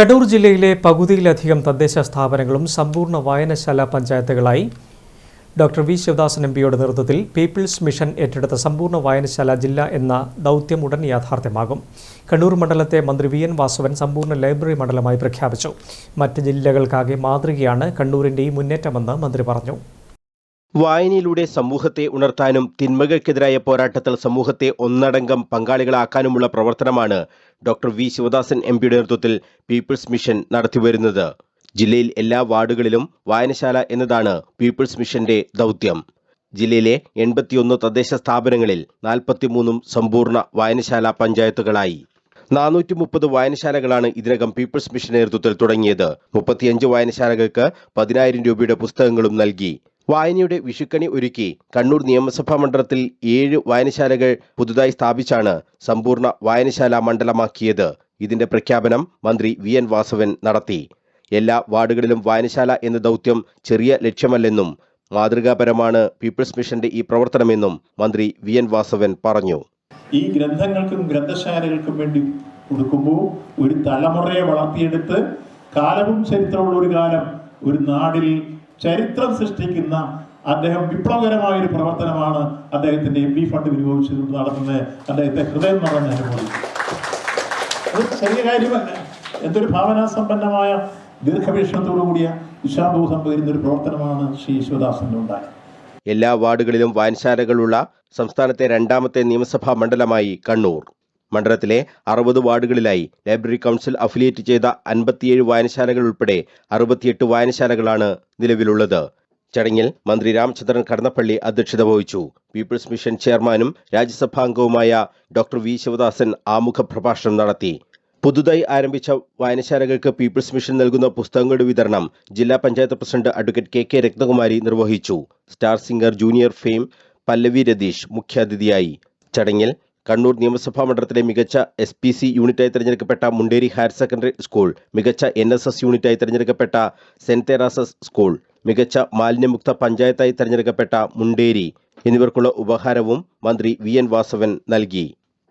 കണ്ണൂർ ജില്ലയിലെ പകുതിയിലധികം തദ്ദേശ സ്ഥാപനങ്ങളും സമ്പൂർണ വായനശാല പഞ്ചായത്തുകളായി. ഡോക്ടർ വി ശിവദാസൻ എം പിയുടെ നേതൃത്വത്തിൽ പീപ്പിൾസ് മിഷൻ ഏറ്റെടുത്ത സമ്പൂർണ വായനശാല ജില്ല എന്ന ദൗത്യം ഉടൻ യാഥാർത്ഥ്യമാകും. കണ്ണൂർ മണ്ഡലത്തെ മന്ത്രി വി എൻ വാസവൻ സമ്പൂർണ ലൈബ്രറി മണ്ഡലമായി പ്രഖ്യാപിച്ചു. മറ്റ് ജില്ലകൾക്കാകെ മാതൃകയാണ് കണ്ണൂരിന്റെ ഈ മുന്നേറ്റമെന്ന് മന്ത്രി പറഞ്ഞു. വായനയിലൂടെ സമൂഹത്തെ ഉണർത്താനും തിന്മകൾക്കെതിരായ പോരാട്ടത്തിൽ സമൂഹത്തെ ഒന്നടങ്കം പങ്കാളികളാക്കാനുമുള്ള പ്രവർത്തനമാണ് ഡോക്ടർ വി ശിവദാസൻ എം പിയുടെ നേതൃത്വത്തിൽ പീപ്പിൾസ് മിഷൻ നടത്തിവരുന്നത്. ജില്ലയിൽ എല്ലാ വാർഡുകളിലും വായനശാല എന്നതാണ് പീപ്പിൾസ് മിഷന്റെ ദൗത്യം. ജില്ലയിലെ എൺപത്തിയൊന്ന് തദ്ദേശ സ്ഥാപനങ്ങളിൽ നാൽപ്പത്തിമൂന്നും സമ്പൂർണ വായനശാല പഞ്ചായത്തുകളായി. നാനൂറ്റി മുപ്പത് വായനശാലകളാണ് ഇതിനകം പീപ്പിൾസ് മിഷൻ നേതൃത്വത്തിൽ തുടങ്ങിയത്. മുപ്പത്തിയഞ്ച് വായനശാലകൾക്ക് പതിനായിരം രൂപയുടെ പുസ്തകങ്ങളും നൽകി. വായനയുടെ വിഷുക്കണി ഒരുക്കി കണ്ണൂർ നിയമസഭാ മണ്ഡലത്തിൽ ഏഴ് വായനശാലകൾ പുതുതായി സ്ഥാപിച്ചാണ് സമ്പൂർണ വായനശാല മണ്ഡലമാക്കിയത്. ഇതിന്റെ പ്രഖ്യാപനം മന്ത്രി വി എൻ വാസവൻ നടത്തി. എല്ലാ വാർഡുകളിലും വായനശാല എന്ന ദൗത്യം ചെറിയ ലക്ഷ്യമല്ലെന്നും മാതൃകാപരമാണ് പീപ്പിൾസ് മിഷന്റെ ഈ പ്രവർത്തനമെന്നും മന്ത്രി വി എൻ വാസവൻ പറഞ്ഞു. ഈ ഗ്രന്ഥങ്ങൾക്കും ഗ്രന്ഥശാലകൾക്കും വേണ്ടി കൊടുക്കുമ്പോൾ ഒരു തലമുറയെ വളർത്തിയെടുത്ത് കാലവും ചരിത്രമുള്ള ഒരു കാലം ഒരു നാടിൽ ചരിത്രം സൃഷ്ടിക്കുന്ന അദ്ദേഹം വിപ്ലവകരമായ ഒരു പ്രവർത്തനമാണ് അദ്ദേഹത്തിന്റെ എം പി ഫണ്ട് വിനിയോഗിച്ചുകൊണ്ട് നടത്തുന്നത്. അദ്ദേഹത്തെ ഹൃദയം നിറഞ്ഞ അനുഭവം. അത് ചെറിയ കാര്യമല്ല. എന്തൊരു കൂടിയ വിശാബോധം പകരുന്ന ഒരു പ്രവർത്തനമാണ് ശ്രീ യേശുദാസന്റെ ഉണ്ടായത്. എല്ലാ വാർഡുകളിലും വായനശാലകളുള്ള സംസ്ഥാനത്തെ രണ്ടാമത്തെ നിയമസഭാ മണ്ഡലമായി കണ്ണൂർ. മണ്ഡലത്തിലെ അറുപത് വാർഡുകളിലായി ലൈബ്രറി കൗൺസിൽ അഫിലിയേറ്റ് ചെയ്ത അൻപത്തിയേഴ് വായനശാലകൾ ഉൾപ്പെടെ അറുപത്തിയെട്ട് വായനശാലകളാണ് നിലവിലുള്ളത്. ചടങ്ങിൽ മന്ത്രി രാമചന്ദ്രൻ കടന്നപ്പള്ളി അധ്യക്ഷത വഹിച്ചു. പീപ്പിൾസ് മിഷൻ ചെയർമാനും രാജ്യസഭാംഗവുമായ ഡോക്ടർ വി ശിവദാസൻ ആമുഖ പ്രഭാഷണം നടത്തി. പുതുതായി ആരംഭിച്ച വായനശാലകൾക്ക് പീപ്പിൾസ് മിഷൻ നൽകുന്ന പുസ്തകങ്ങളുടെ വിതരണം ജില്ലാ panchayat president advocate K K Ratnakumari നിർവഹിച്ചു. Star singer junior fame Pallavi Ratheesh മുഖ്യാതിഥിയായി. ചടങ്ങിൽ കണ്ണൂർ നിയമസഭാ മണ്ഡലത്തിലെ മികച്ച എസ് പി സി യൂണിറ്റായി തിരഞ്ഞെടുക്കപ്പെട്ട മുണ്ടേരി ഹയർ സെക്കൻഡറി സ്കൂൾ മികച്ച എൻ എസ് എസ് യൂണിറ്റായി തിരഞ്ഞെടുക്കപ്പെട്ട സെന്റ് തെറാസസ് സ്കൂൾ മികച്ച മാലിന്യമുക്ത പഞ്ചായത്തായി തിരഞ്ഞെടുക്കപ്പെട്ട മുണ്ടേരി എന്നിവർക്കുള്ള ഉപഹാരവും മന്ത്രി വി എൻ വാസവൻ നൽകി.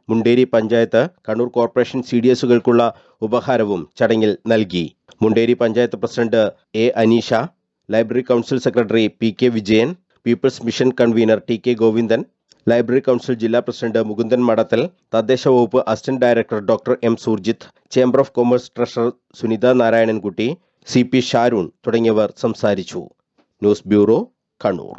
Munderi panchayat Kannur corporation C D എസുകൾക്കുള്ള ഉപഹാരവും ചടങ്ങിൽ നൽകി. Munderi panchayat president A Aneesha library council secretary P K Vijayan people's mission convener T K Govindan library council ജില്ലാ പ്രസിഡന്റ് മുകുന്ദൻ മടത്തൽ തദ്ദേശ വകുപ്പ് assistant director doctor M Surjith chamber of commerce treasurer Sunitha Narayanankutty C P Sharoon തുടങ്ങിയവർ സംസാരിച്ചു. News bureau Kannur.